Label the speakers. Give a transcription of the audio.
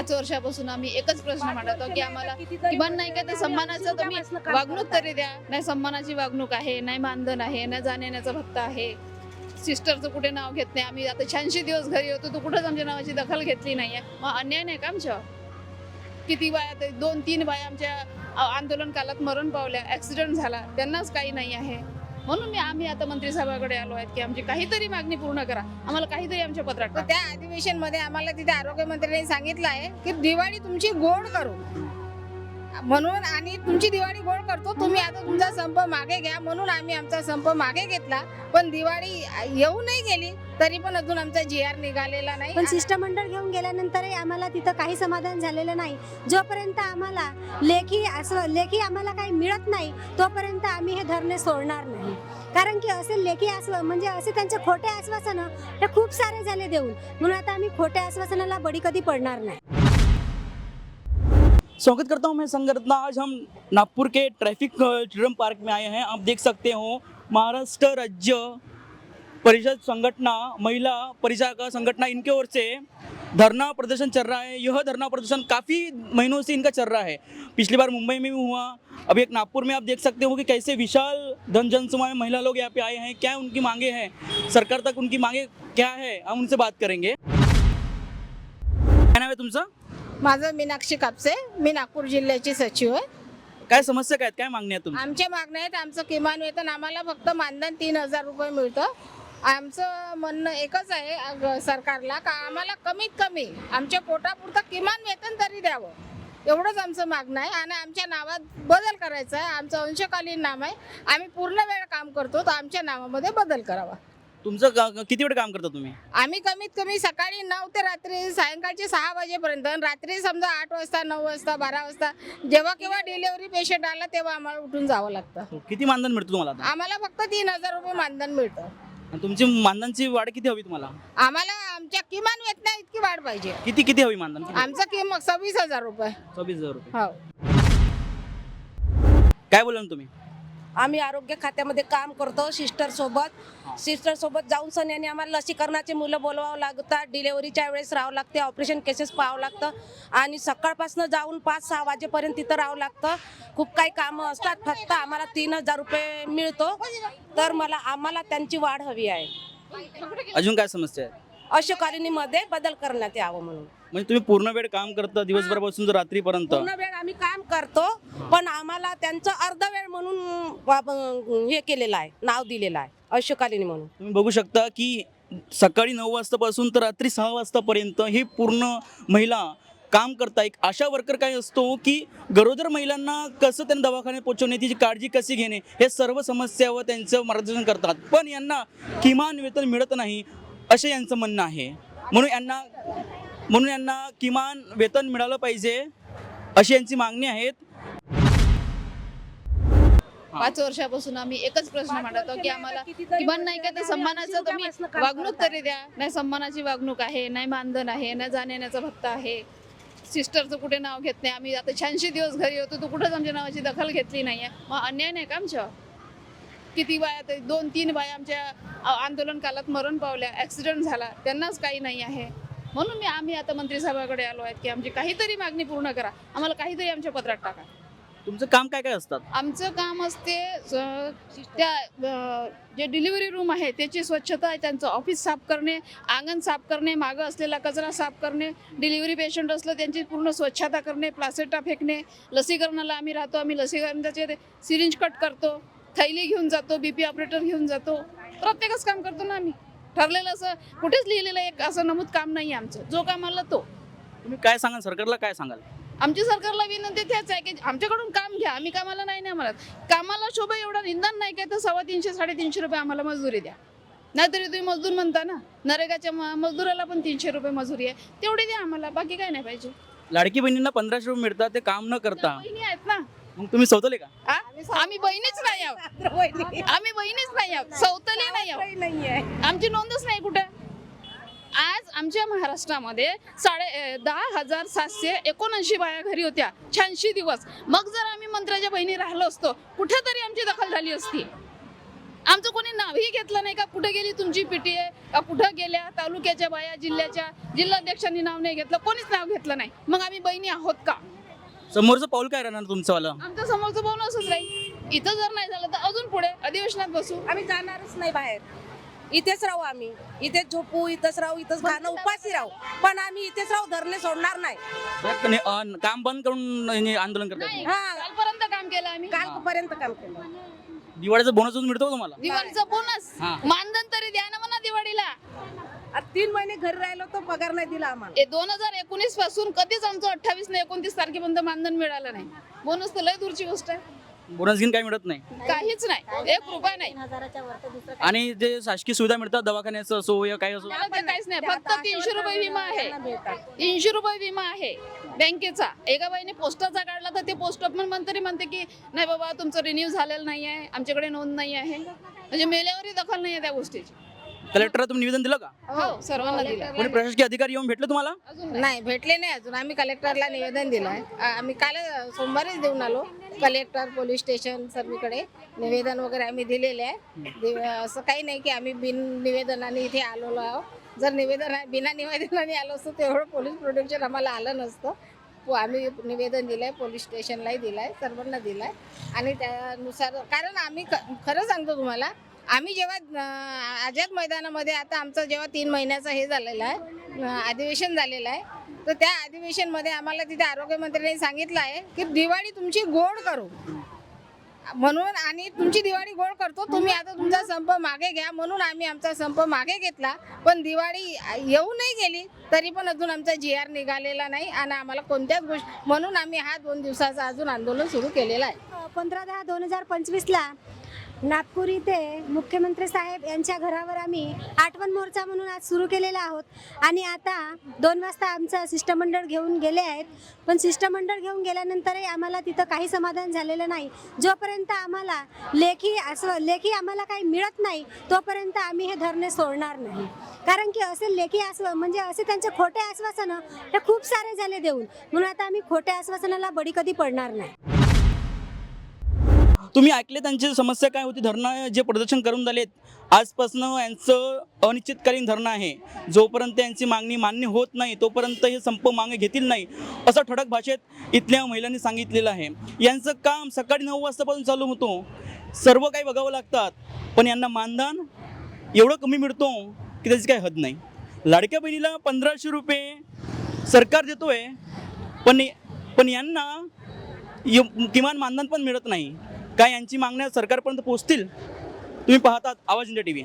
Speaker 1: पाच वर्षापासून आम्ही एकच प्रश्न मांडतो की आम्हाला किमान नाही का ते सन्मानाचं तुम्ही वागणूक तरी द्या. नाही सन्मानाची वागणूक आहे नाही मानधन आहे नाही जाण्याचा भत्ता आहे. सिस्टरचं कुठे नाव घेत नाही आम्ही आता छानशे दिवस घरी होतो तू कुठंच आमच्या नावाची दखल घेतली नाहीये. मग अन्याय नाही का आमच्यावर किती बाया दोन तीन बाया आमच्या आंदोलन कालात मरण पावल्या ऍक्सिडेंट झाला त्यांनाच काही नाही आहे. म्हणून मी आम्ही आता मंत्रिसभाकडे आलो आहेत की आमची काहीतरी मागणी पूर्ण करा. आम्हाला काहीतरी आमच्या पत्रात
Speaker 2: त्या अधिवेशनमध्ये आम्हाला तिथे आरोग्यमंत्र्यांनी सांगितलं आहे की दिवाळी तुमची गोड करू. म्हणून आणि तुमची दिवाळी गोड करतो. तुम्ही आता तुमचा संप मागे घ्या. म्हणून आम्ही आमचा संप मागे घेतला. पण दिवाळी येऊ नाही गेली तरी पण अजून आमचा जी आर निघालेला नाही.
Speaker 3: पण शिष्टमंडळ घेऊन गेल्यानंतरही आम्हाला तिथं काही समाधान झालेलं नाही. जोपर्यंत आम्हाला लेखी असं लेखी आम्हाला काही मिळत नाही तोपर्यंत आम्ही हे धरणे सोडणार नाही. कारण की असे लेखी आश्व म्हणजे असे त्यांचे खोटे आश्वासनं हे खूप सारे झाले देऊन. म्हणून आता आम्ही खोट्या आश्वासनाला बळी कधी पडणार नाही.
Speaker 4: स्वागत करता हूँ मैं संगरत्ना आज हम नागपुर के ट्रैफ़िक चिल्ड्रन पार्क में आए हैं। आप देख सकते हो, महाराष्ट्र राज्य परिषद संगठना, महिला परिषद का संगठना इनके ओर से धरना प्रदर्शन चल रहा है। यह धरना प्रदर्शन काफ़ी महीनों से इनका चल रहा है। पिछली बार मुंबई में भी हुआ। अभी एक नागपुर में आप देख सकते हो कि कैसे विशाल धन जनसमूह महिला लोग यहाँ पे आए हैं। क्या उनकी मांगे हैं? सरकार तक उनकी मांगे क्या है? हम उनसे बात करेंगे। काय नाव आहे तुमचं
Speaker 2: माझं मीनाक्षी कापसे मी नागपूर जिल्ह्याची सचिव आहे.
Speaker 4: काय समस्या काय आहेत? काय मागणी आहे तुमची
Speaker 2: आमच्या मागण्या आहेत आमचं किमान वेतन आम्हाला फक्त मानधन तीन हजार रुपये मिळतं. आमचं म्हणणं एकच आहे अग- सरकारला का आम्हाला कमीत कमी आमच्या पोटापुरतं किमान वेतन तरी द्यावं. एवढंच आमचं मागणं आहे आणि आमच्या नावात बदल करायचा आहे. आमचं अंशकालीन नाव आहे. आम्ही पूर्ण वेळ काम करतो तर आमच्या नावामध्ये बदल करावा.
Speaker 4: तुमचं का- किती वेळ काम करता तुम्ही?
Speaker 2: आम्ही कमीत कमी सकाळी नऊ ते रात्री सायंकाळचे सहा वाजेपर्यंत आणि रात्री समजा आठ वाजता नऊ वाजता बारा वाजता जेव्हा केव्हा डिलिव्हरी पेशंट आला तेव्हा आम्हाला उठून जावं लागतं.
Speaker 4: किती मानधन मिळतं तुम्हाला आता?
Speaker 2: आम्हाला फक्त तीन हजार रुपये मानधन मिळतं.
Speaker 4: आणि तुमची मानधनची वाढ किती हवी तुम्हाला?
Speaker 2: आम्हाला आमच्या किमान वेतना इतकी वाढ पाहिजे.
Speaker 4: किती किती हवी मानधन? किती?
Speaker 2: आमचं किंमत सव्वीस हजार रुपये.
Speaker 4: सव्वीस हजार रुपये.
Speaker 2: हो.
Speaker 4: काय बोला तुम्ही?
Speaker 5: आम्ही आरोग्य खात्यामध्ये काम करतो सिस्टर सोबत. सिस्टर सोबत जाऊन सन्याने आम्हाला लसीकरणाचे मुलं बोलवावं लागतात डिलेव्हरीच्या वेळेस राहावं लागते. ऑपरेशन केसेस पाहावं लागतं. आणि सकाळपासून जाऊन पाच सहा वाजेपर्यंत तिथं राहावं लागतं. खूप काही कामं असतात. फक्त आम्हाला तीन हजार रुपये मिळतो. तर मला आम्हाला त्यांची वाढ हवी आहे.
Speaker 4: अजून काय समस्या आहे?
Speaker 5: अशोकालिनीमध्ये बदल करण्यात यावं म्हणून.
Speaker 4: म्हणजे तुम्ही पूर्ण वेळ काम करता दिवसभरापासून तर रात्रीपर्यंत?
Speaker 5: पूर्ण वेळ आम्ही काम करतो पण आम्हाला त्यांचं अर्ध वेळ म्हणून वाप- हे केलेलं आहे नाव दिलेलं आहे अशोकालिनी म्हणून.
Speaker 4: तुम्ही बघू शकता की सकाळी नऊ वाजतापासून तर रात्री सहा वाजतापर्यंत हे पूर्ण महिला काम करता एक आशा वर्कर काय असतो की गरोदर महिलांना कसं त्यांना दवाखान्यात पोहोचवणे तिची काळजी कशी घेणे हे सर्व समस्यावर त्यांचं मार्गदर्शन करतात. पण यांना किमान वेतन मिळत नाही असे यांचं म्हणणं आहे. म्हणून यांना म्हणून यांना किमान वेतन मिळालं पाहिजे अशी यांची मागणी आहेत.
Speaker 1: पाच वर्षापासून आम्ही एकच प्रश्न मांडतो की आम्हाला किमान नाही का ते सन्मानाचं तुम्ही वागणूक तरी द्या. नाही सन्मानाची वागणूक आहे नाही मानधन आहे नाही जाण्याचा भत्ता आहे. सिस्टरचं कुठे नाव घेत नाही. आम्ही आता छानशे दिवस घरी होतो तू कुठंच आमच्या नावाची दखल घेतली नाहीये. मग अन्याय नाही का आमच्यावर किती बाया दोन तीन बाया आमच्या आंदोलन कालात मरण पावल्या ऍक्सिडेंट झाला त्यांनाच काही नाही आहे. म्हणून मी आम्ही आता मंत्रिसभाकडे आलो आहेत की आमची काहीतरी मागणी पूर्ण करा. आम्हाला काहीतरी आमच्या पत्रात टाका.
Speaker 4: तुमचं काम काय काय असतात?
Speaker 1: आमचं काम असते अ, त्या अ, जे डिलिव्हरी रूम आहे त्याची स्वच्छता आहे त्यांचं ऑफिस साफ करणे अंगण साफ करणे मागं असलेला कचरा साफ करणे डिलिव्हरी पेशंट असलं त्यांची पूर्ण स्वच्छता करणे प्लासेटा फेकणे लसीकरणाला आम्ही राहतो आम्ही लसीकरणाचे सिरिंज कट करतो थैली घेऊन जातो बीपी ऑपरेटर घेऊन जातो प्रत्येकच काम करतो ना आम्ही. ठरलेलं असं कुठेच लिहिलेलं एक असं नमूद काम नाही आमचं. जो काम आला तो.
Speaker 4: तुम्ही काय सांगाल? सरकारला काय सांगाल?
Speaker 1: आमची सरकारला विनंती त्याच आहे की आमच्याकडून काम घ्या. आम्ही कामाला नाही नाही म्हणत. कामाला शोभा एवढा निंदन नाही काय तर सव्वा तीनशे साडेतीनशे रुपये आम्हाला मजुरी द्या. नाहीतरी तुम्ही मजदूर म्हणता ना? नरेगाच्या म- मजदुराला पण तीनशे रुपये मजुरी आहे. तेवढी द्या आम्हाला. बाकी काय नाही पाहिजे.
Speaker 4: लाडकी बहिणींना पंधराशे रुपये मिळतात ते काम न करता.
Speaker 1: बहिणी आहेत ना?
Speaker 4: मग तुम्ही स्वतःले का?
Speaker 1: आ? आम्ही बहिणीच नाही आहोत. आम्ही बहिणीच नाही आहोत. सौतली नाही आहोत. आमची नोंदच नाही कुठं? आज आमच्या महाराष्ट्रामध्ये साडे अ, दहा हजार सातशे एकोणऐंशी बाया घरी होत्या. शहाऐंशी दिवस. मग जर आम्ही मंत्र्याच्या बहिणी राहिलो असतो कुठेतरी आमची दखल झाली असती. आमचं कोणी नावही घेतलं नाही का? कुठे गेली तुमची पीटीए का कुठं गेल्या तालुक्याच्या बाया जिल्ह्याच्या? जिल्हाध्यक्षांनी नाव नाही घेतलं कोणीच नाव घेतलं नाही. मग आम्ही बहिणी आहोत का?
Speaker 4: समोरचं पाऊल काय राहणार तुमचं वाला
Speaker 1: आमच्या समोरचं पाहून असंच राहील. इथं जर नाही झालं तर अजून पुढे अधिवेशनात बसू.
Speaker 5: आम्ही जाणारच नाही बाहेर. इथेच राहू आम्ही. इथेच झोपू इथंच राहू इथंच खाणं उपाशी राहू. पण आम्ही इथेच राहू धरणे सोडणार नाही.
Speaker 4: अं, काम बंद करून हे आंदोलन करतात
Speaker 1: नाही
Speaker 5: हा.
Speaker 1: कालपर्यंत काम केलं आम्ही.
Speaker 5: कालपर्यंत काम केलं.
Speaker 4: दिवाळीचा बोनस मिळतो का तुम्हाला?
Speaker 1: दिवाळीचा बोनस
Speaker 4: हा.
Speaker 1: मानधन तरी द्या ना म्हणा दिवाळीला.
Speaker 5: आता तीन महिने घरी राहिलो तर पगार नाही दिला आम्हाला.
Speaker 1: हे दोन हजार एकोणीसपासून कधीच आमचं अठ्ठावीस ने एकोणतीस तारखेपर्यंत मानधन मिळालं नाही. बोनस तर लय दूरची गोष्ट आहे.
Speaker 4: बोनस घेऊन काय मिळत नाही.
Speaker 1: काहीच नाही. एक रुपया नाही.
Speaker 4: आणि जे शासकीय सुविधा मिळतात दवाखान्याचं असो या काही असो.
Speaker 1: ते काहीच नाही. फक्त तीनशे रुपये विमा आहे. तीनशे रुपये विमा आहे बँकेचा. एका बाईने पोस्टाचा काढला तर ते पोस्ट ऑफ पण तरी म्हणते की नाही बाबा तुमचं रिन्यू झालेलं नाही आहे आमच्याकडे नोंद नाही आहे म्हणजे मेल्यावरही दखल नाही आहे त्या गोष्टीची.
Speaker 4: कलेक्टरला तुम्ही निवेदन दिलं का?
Speaker 1: हो सर्वांना दिलं.
Speaker 4: कोणी प्रशासकीय अधिकारी येऊन भेटले तुम्हाला?
Speaker 2: नाही भेटले नाही अजून. आम्ही कलेक्टरला निवेदन दिलं आहे आम्ही काल सोमवारीच देऊन आलो. कलेक्टर पोलीस स्टेशन सर्वीकडे निवेदन वगैरे आम्ही दिलेले आहे. दि- असं काही नाही की आम्ही बिन निवेदनाने इथे आलेलो आहोत. जर निवेदन बिना निवेदनाने आलो असतो तेवढं पोलीस प्रोटेक्शन आम्हाला आलं नसतं. प- आम्ही निवेदन दिलं आहे पोलीस स्टेशनलाही दिलं आहे सर्वांना दिलं आहे आणि त्यानुसार कारण आम्ही ख- खरं सांगतो तुम्हाला आम्ही जेव्हा आझाद मैदानामध्ये आता आमचं जेव्हा तीन महिन्याचं हे झालेलं आहे अधिवेशन झालेलं आहे तर त्या अधिवेशनमध्ये आम्हाला तिथे आरोग्यमंत्र्यांनी सांगितलं आहे की दिवाळी तुमची गोड करू. म्हणून आणि तुमची दिवाळी गोड करतो. तुम्ही आता तुमचा संप मागे घ्या. म्हणून आम्ही आमचा संप मागे घेतला. पण दिवाळी येऊ नाही गेली तरी पण अजून आमचा जी आर निघालेला नाही आणि आम्हाला कोणत्याच गोष्टी म्हणून आम्ही हा दोन दिवसाचा अजून आंदोलन सुरू केलेलं आहे.
Speaker 3: पंधरा दहा दोन हजार पंचवीसला नागपूर इथे मुख्यमंत्री साहेब यांच्या घरावर आम्ही आठवण मोर्चा म्हणून आज सुरू केलेला आहोत. आणि आता दोन वाजता आमचं शिष्टमंडळ घेऊन गेले आहेत. पण शिष्टमंडळ घेऊन गेल्यानंतरही आम्हाला तिथं काही समाधान झालेलं नाही. जोपर्यंत आम्हाला लेखी असं लेखी आम्हाला काही मिळत नाही तोपर्यंत आम्ही हे धरणे सोडणार नाही. कारण की असे लेखी आश्वा म्हणजे असे त्यांचे खोटे आश्वासनं हे खूप सारे झाले देऊन. म्हणून आता आम्ही खोट्या आश्वासनाला बळी कधी पडणार नाही.
Speaker 4: तुम्ही ऐकले त्यांची समस्या काय होती? धरणं जे प्रदर्शन करून झालेत आजपासून यांचं अनिश्चितकालीन धरणं आहे. जोपर्यंत यांची मागणी मान्य होत नाही तोपर्यंत हे संप मागे घेतील नाही असं ठळक भाषेत इथल्या महिलांनी सांगितलेलं आहे. यांचं काम सकाळी नऊ वाजतापासून चालू होतो. सर्व काही बघावं लागतात पण यांना मानधन एवढं कमी मिळतो की त्याची काही हद नाही. लाडक्या बहिणीला पंधराशे रुपये सरकार देतोय पण पण यांना किमान मानधन पण मिळत नाही. काय यांची मागण्या सरकारपर्यंत पोहोचतील? तुम्ही पाहतात आवाज इंडिया टी व्ही